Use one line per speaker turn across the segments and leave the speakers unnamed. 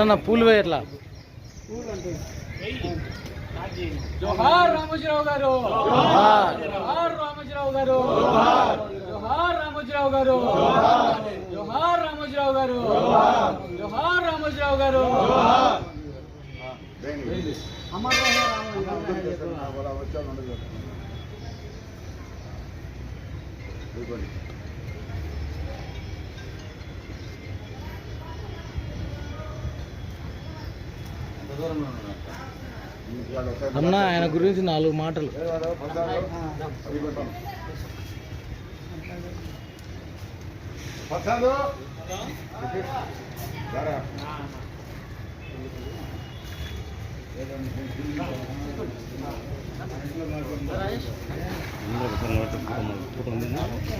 అన్న పూలు వేయట్లా?
జోహార్ రామోజీరావు గారు.
జోహార్.
జోహార్ రామోజీరావు గారు. జోహార్ రామోజీరావు గారు. జోహార్ రామోజీరావు గారు. జోహార్ రామోజీరావు గారు. అమర్
అన్న ఆయన గురించి నాలుగు మాటలు.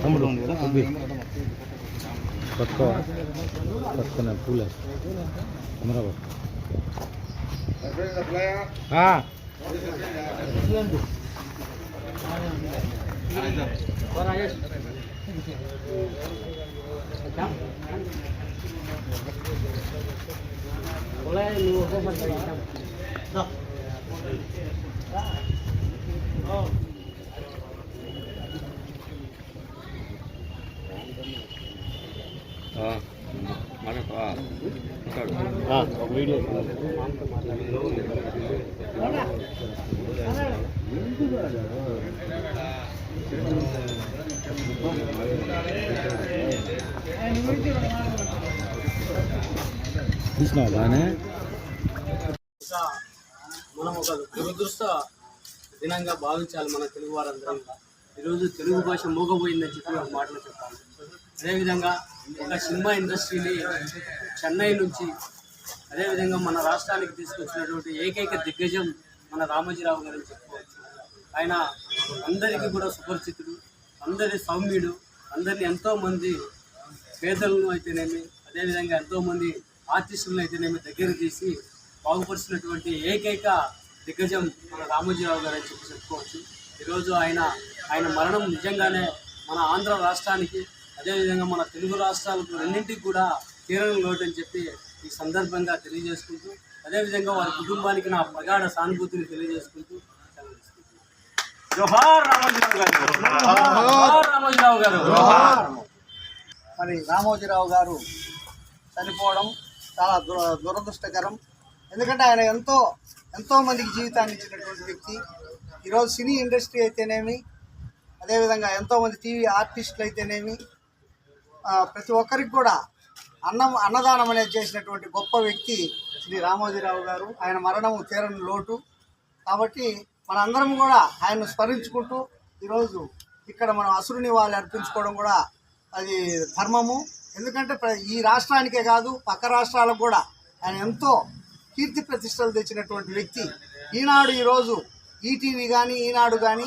తమ్ముడు అబ్బి. పట్టుకో పట్టుకున్నా పూలే. Camera పట్టుకో తీసినావా బాగానే
మనం ఒక దురదృష్ట దినంగా భావించాలి మన తెలుగు వారందరం. ఈరోజు తెలుగు భాష మూగపోయిందని చెప్పి ఒక మాటలు చెప్పాలి. అదేవిధంగా ఒక సినిమా ఇండస్ట్రీని చెన్నై నుంచి అదేవిధంగా మన రాష్ట్రానికి తీసుకొచ్చినటువంటి ఏకైక దిగ్గజం మన రామోజీరావు గారని చెప్పుకోవచ్చు. ఆయన అందరికీ కూడా సుపరిచితుడు అందరి సౌమ్యుడు అందరిని ఎంతోమంది పేదలను అయితేనేమి అదేవిధంగా ఎంతోమంది ఆర్టిస్టులను అయితేనేమి దగ్గర తీసి బాగుపరిచినటువంటి ఏకైక దిగ్గజం మన రామోజీరావు గారు అని చెప్పి చెప్పుకోవచ్చు. ఈరోజు ఆయన ఆయన మరణం నిజంగానే మన ఆంధ్ర రాష్ట్రానికి అదేవిధంగా మన తెలుగు రాష్ట్రాలకు రెండింటికి కూడా తీరని లోటు అని చెప్పి ఈ సందర్భంగా తెలియజేసుకుంటూ అదేవిధంగా వారి కుటుంబానికి నా ప్రగాఢ సానుభూతిని తెలియజేసుకుంటూ. జోహార్ రామోజీరావు గారు. జోహార్ రామోజీరావు గారు.
మరి రామోజీరావు గారు చనిపోవడం చాలా దుర దురదృష్టకరం. ఎందుకంటే ఆయన ఎంతో ఎంతో మందికి జీవితాన్ని ఇచ్చినటువంటి వ్యక్తి. ఈరోజు సినీ ఇండస్ట్రీ అయితేనేమి అదేవిధంగా ఎంతోమంది టీవీ ఆర్టిస్టులు అయితేనేమి ప్రతి ఒక్కరికి కూడా అన్నం అన్నదానం అనేది చేసినటువంటి గొప్ప వ్యక్తి శ్రీ రామోజీరావు గారు. ఆయన మరణం తీరని లోటు. కాబట్టి మనందరం కూడా ఆయన్ను స్మరించుకుంటూ ఈరోజు ఇక్కడ మనం అసురుని వాళ్ళు అర్పించుకోవడం కూడా అది ధర్మము. ఎందుకంటే ప్ర- ఈ రాష్ట్రానికే కాదు పక్క రాష్ట్రాలకు కూడా ఆయన ఎంతో కీర్తి ప్రతిష్టలు తెచ్చినటువంటి వ్యక్తి. ఈనాడు ఈరోజు ఈటీవీ కానీ ఈనాడు కానీ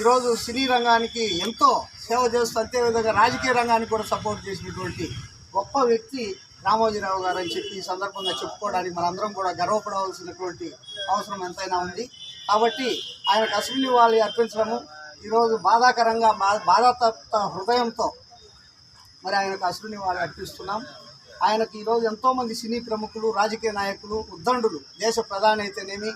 ఈరోజు సినీ రంగానికి ఎంతో సేవ చేస్తూ అంతేవిధంగా రాజకీయ రంగానికి కూడా సపోర్ట్ చేసినటువంటి గొప్ప వ్యక్తి రామోజీరావు గారు అని చెప్పి ఈ సందర్భంగా చెప్పుకోవడానికి మనందరం కూడా గర్వపడవలసినటువంటి అవసరం ఎంతైనా ఉంది. కాబట్టి ఆయనకు అశ్విని వాళ్ళు అర్పించడము ఈరోజు బాధాకరంగా బాధాతప్త హృదయంతో మరి ఆయనకు అశ్విని వాళ్ళు అర్పిస్తున్నాం. ఆయనకు ఈరోజు ఎంతోమంది సినీ ప్రముఖులు రాజకీయ నాయకులు ఉద్దండులు దేశ ప్రధాని అయితేనేమి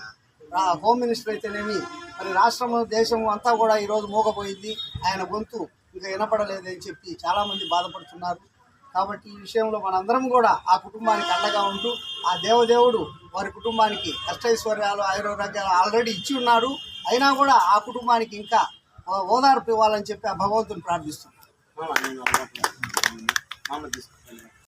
హోమ్ మినిస్టర్ అయితేనేమి? మరి రాష్ట్రము దేశం అంతా కూడా ఈరోజు మోగపోయింది. ఆయన గొంతు ఇంకా వినపడలేదని చెప్పి చాలామంది బాధపడుతున్నారు. కాబట్టి ఈ విషయంలో మనందరం కూడా ఆ కుటుంబానికి అండగా ఉంటూ ఆ దేవదేవుడు వారి కుటుంబానికి అష్టైశ్వర్యాలు ఆయుర్వేదాలు ఆల్రెడీ ఇచ్చి ఉన్నాడు. అయినా కూడా ఆ కుటుంబానికి ఇంకా ఓదార్పు ఇవ్వాలని చెప్పి ఆ భగవంతుని ప్రార్థిస్తున్నాం.